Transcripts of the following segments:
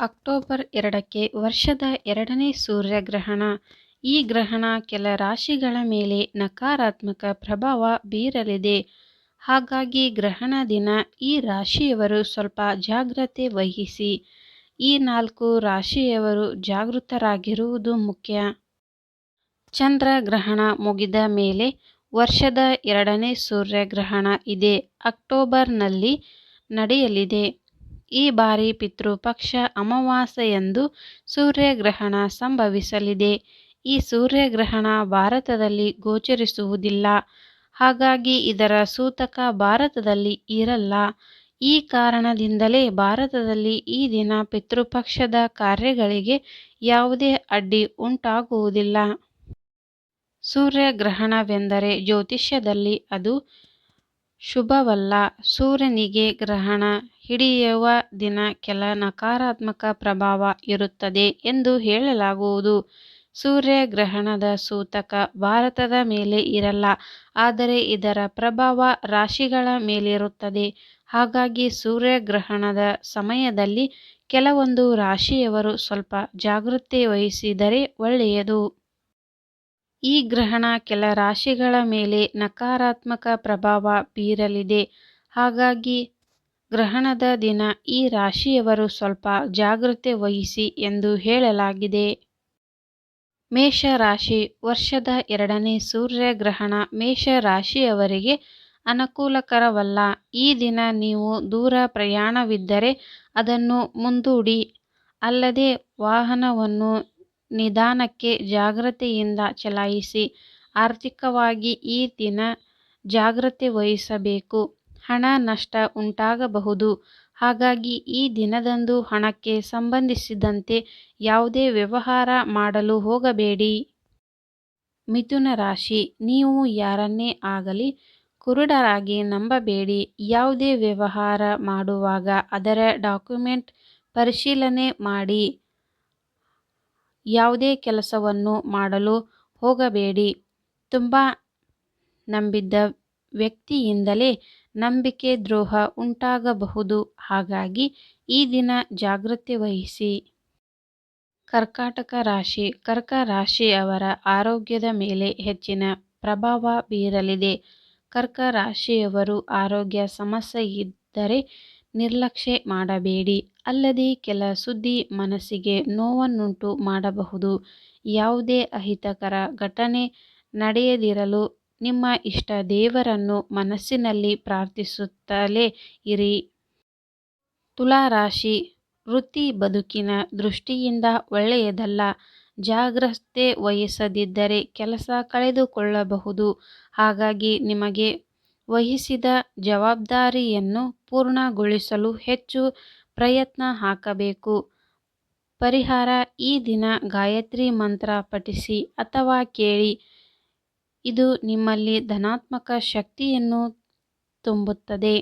October ಎರಡಕ್ಕೆ ವರ್ಷದ ಎರಡನೇ ಸೂರ್ಯಗ್ರಹಣ. ಈ ಗ್ರಹಣ ಕೆಲ ರಾಶಿಗಳ ಮೇಲೆ ನಕಾರಾತ್ಮಕ ಪ್ರಭಾವ ಬೀರಲಿದೆ. ಹಾಗಾಗಿ ಗ್ರಹಣ ದಿನ ಈ ರಾಶಿಯವರು ಸ್ವಲ್ಪ ಜಾಗ್ರತೆ ವಹಿಸಿ. ಈ ನಾಲ್ಕು ರಾಶಿಯವರು ಜಾಗೃತರಾಗಿರುವುದು ಮುಖ್ಯ. ಚಂದ್ರ ಗ್ರಹಣ ಮುಗಿದ ಮೇಲೆ ವರ್ಷದ ಎರಡನೇ ಸೂರ್ಯಗ್ರಹಣ ಇದೆ ಅಕ್ಟೋಬರ್ನಲ್ಲಿ ನಡೆಯಲಿದೆ. ಈ ಬಾರಿ ಪಿತೃಪಕ್ಷ ಅಮಾವಾಸ್ಯೆಯಂದು ಸೂರ್ಯಗ್ರಹಣ ಸಂಭವಿಸಲಿದೆ. ಈ ಸೂರ್ಯಗ್ರಹಣ ಭಾರತದಲ್ಲಿ ಗೋಚರಿಸುವುದಿಲ್ಲ. ಹಾಗಾಗಿ ಇದರ ಸೂತಕ ಭಾರತದಲ್ಲಿ ಇರಲ್ಲ. ಈ ಕಾರಣದಿಂದಲೇ ಭಾರತದಲ್ಲಿ ಈ ದಿನ ಪಿತೃಪಕ್ಷದ ಕಾರ್ಯಗಳಿಗೆ ಯಾವುದೇ ಅಡ್ಡಿ ಉಂಟಾಗುವುದಿಲ್ಲ. ಸೂರ್ಯಗ್ರಹಣವೆಂದರೆ ಜ್ಯೋತಿಷ್ಯದಲ್ಲಿ ಅದು ಶುಭವಲ್ಲ. ಸೂರ್ಯನಿಗೆ ಗ್ರಹಣ ಹಿಡಿಯುವ ದಿನ ಕೆಲ ನಕಾರಾತ್ಮಕ ಪ್ರಭಾವ ಇರುತ್ತದೆ ಎಂದು ಹೇಳಲಾಗುವುದು. ಸೂರ್ಯಗ್ರಹಣದ ಸೂತಕ ಭಾರತದ ಮೇಲೆ ಇರಲ್ಲ. ಆದರೆ ಇದರ ಪ್ರಭಾವ ರಾಶಿಗಳ ಮೇಲಿರುತ್ತದೆ. ಹಾಗಾಗಿ ಸೂರ್ಯಗ್ರಹಣದ ಸಮಯದಲ್ಲಿ ಕೆಲವೊಂದು ರಾಶಿಯವರು ಸ್ವಲ್ಪ ಜಾಗೃತಿ ವಹಿಸಿದರೆ ಒಳ್ಳೆಯದು. ಈ ಗ್ರಹಣ ಕೆಲ ರಾಶಿಗಳ ಮೇಲೆ ನಕಾರಾತ್ಮಕ ಪ್ರಭಾವ ಬೀರಲಿದೆ. ಹಾಗಾಗಿ ಗ್ರಹಣದ ದಿನ ಈ ರಾಶಿಯವರು ಸ್ವಲ್ಪ ಜಾಗ್ರತೆ ವಹಿಸಿ ಎಂದು ಹೇಳಲಾಗಿದೆ. ಮೇಷ ರಾಶಿ: ವರ್ಷದ ಎರಡನೇ ಸೂರ್ಯಗ್ರಹಣ ಮೇಷ ರಾಶಿಯವರಿಗೆ ಅನುಕೂಲಕರವಲ್ಲ. ಈ ದಿನ ನೀವು ದೂರ ಪ್ರಯಾಣವಿದ್ದರೆ ಅದನ್ನು ಮುಂದೂಡಿ. ಅಲ್ಲದೆ ವಾಹನವನ್ನು ನಿಧಾನಕ್ಕೆ ಜಾಗ್ರತೆಯಿಂದ ಚಲಾಯಿಸಿ. ಆರ್ಥಿಕವಾಗಿ ಈ ದಿನ ಜಾಗ್ರತೆ ವಹಿಸಬೇಕು. ಹಣ ನಷ್ಟ ಉಂಟಾಗಬಹುದು. ಹಾಗಾಗಿ ಈ ದಿನದಂದು ಹಣಕ್ಕೆ ಸಂಬಂಧಿಸಿದಂತೆ ಯಾವುದೇ ವ್ಯವಹಾರ ಮಾಡಲು ಹೋಗಬೇಡಿ. ಮಿಥುನ ರಾಶಿ: ನೀವು ಯಾರನ್ನೇ ಆಗಲಿ ಕುರುಡರಾಗಿ ನಂಬಬೇಡಿ. ಯಾವುದೇ ವ್ಯವಹಾರ ಮಾಡುವಾಗ ಅದರ ಡಾಕ್ಯುಮೆಂಟ್ ಪರಿಶೀಲನೆ ಮಾಡಿ. ಯಾವುದೇ ಕೆಲಸವನ್ನು ಮಾಡಲು ಹೋಗಬೇಡಿ. ತುಂಬ ನಂಬಿದ್ದ ವ್ಯಕ್ತಿಯಿಂದಲೇ ನಂಬಿಕೆ ದ್ರೋಹ ಉಂಟಾಗಬಹುದು. ಹಾಗಾಗಿ ಈ ದಿನ ಜಾಗ್ರತೆ ವಹಿಸಿ. ಕರ್ಕಾಟಕ ರಾಶಿ: ಕರ್ಕ ರಾಶಿಯವರ ಆರೋಗ್ಯದ ಮೇಲೆ ಹೆಚ್ಚಿನ ಪ್ರಭಾವ ಬೀರಲಿದೆ. ಕರ್ಕ ರಾಶಿಯವರು ಆರೋಗ್ಯ ಸಮಸ್ಯೆ ಇದ್ದರೆ ನಿರ್ಲಕ್ಷ್ಯ ಮಾಡಬೇಡಿ. ಅಲ್ಲದೆ ಕೆಲ ಸುದ್ದಿ ಮನಸ್ಸಿಗೆ ನೋವನ್ನುಂಟು ಮಾಡಬಹುದು. ಯಾವುದೇ ಅಹಿತಕರ ಘಟನೆ ನಡೆಯದಿರಲು ನಿಮ್ಮ ಇಷ್ಟ ದೇವರನ್ನು ಮನಸ್ಸಿನಲ್ಲಿ ಪ್ರಾರ್ಥಿಸುತ್ತಲೇ ಇರಿ. ತುಲಾರಾಶಿ, ವೃತ್ತಿ ಬದುಕಿನ ದೃಷ್ಟಿಯಿಂದ ಒಳ್ಳೆಯದಲ್ಲ. ಜಾಗ್ರತೆ ವಹಿಸದಿದ್ದರೆ ಕೆಲಸ ಕಳೆದುಕೊಳ್ಳಬಹುದು. ಹಾಗಾಗಿ ನಿಮಗೆ ವಹಿಸಿದ ಜವಾಬ್ದಾರಿಯನ್ನು ಪೂರ್ಣಗೊಳಿಸಲು ಹೆಚ್ಚು ಪ್ರಯತ್ನ ಹಾಕಬೇಕು. ಪರಿಹಾರ: ಈ ದಿನ ಗಾಯತ್ರಿ ಮಂತ್ರ ಪಠಿಸಿ ಅಥವಾ ಕೇಳಿ. ಇದು ನಿಮ್ಮಲ್ಲಿ ಧನಾತ್ಮಕ ಶಕ್ತಿಯನ್ನು ತುಂಬುತ್ತದೆ.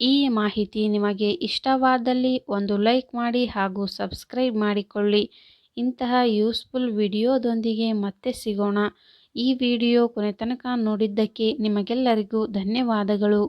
ಈ ಮಾಹಿತಿ ನಿಮಗೆ ಇಷ್ಟವಾದಲ್ಲಿ ಒಂದು ಲೈಕ್ ಮಾಡಿ ಹಾಗೂ ಸಬ್ಸ್ಕ್ರೈಬ್ ಮಾಡಿಕೊಳ್ಳಿ. ಇಂತಹ ಯೂಸ್ಫುಲ್ ವಿಡಿಯೋದೊಂದಿಗೆ ಮತ್ತೆ ಸಿಗೋಣ. ಈ ವಿಡಿಯೋ ಕೊನೆತನಕ ನೋಡಿದ್ದಕ್ಕೆ ನಿಮಗೆಲ್ಲರಿಗೂ ಧನ್ಯವಾದಗಳು.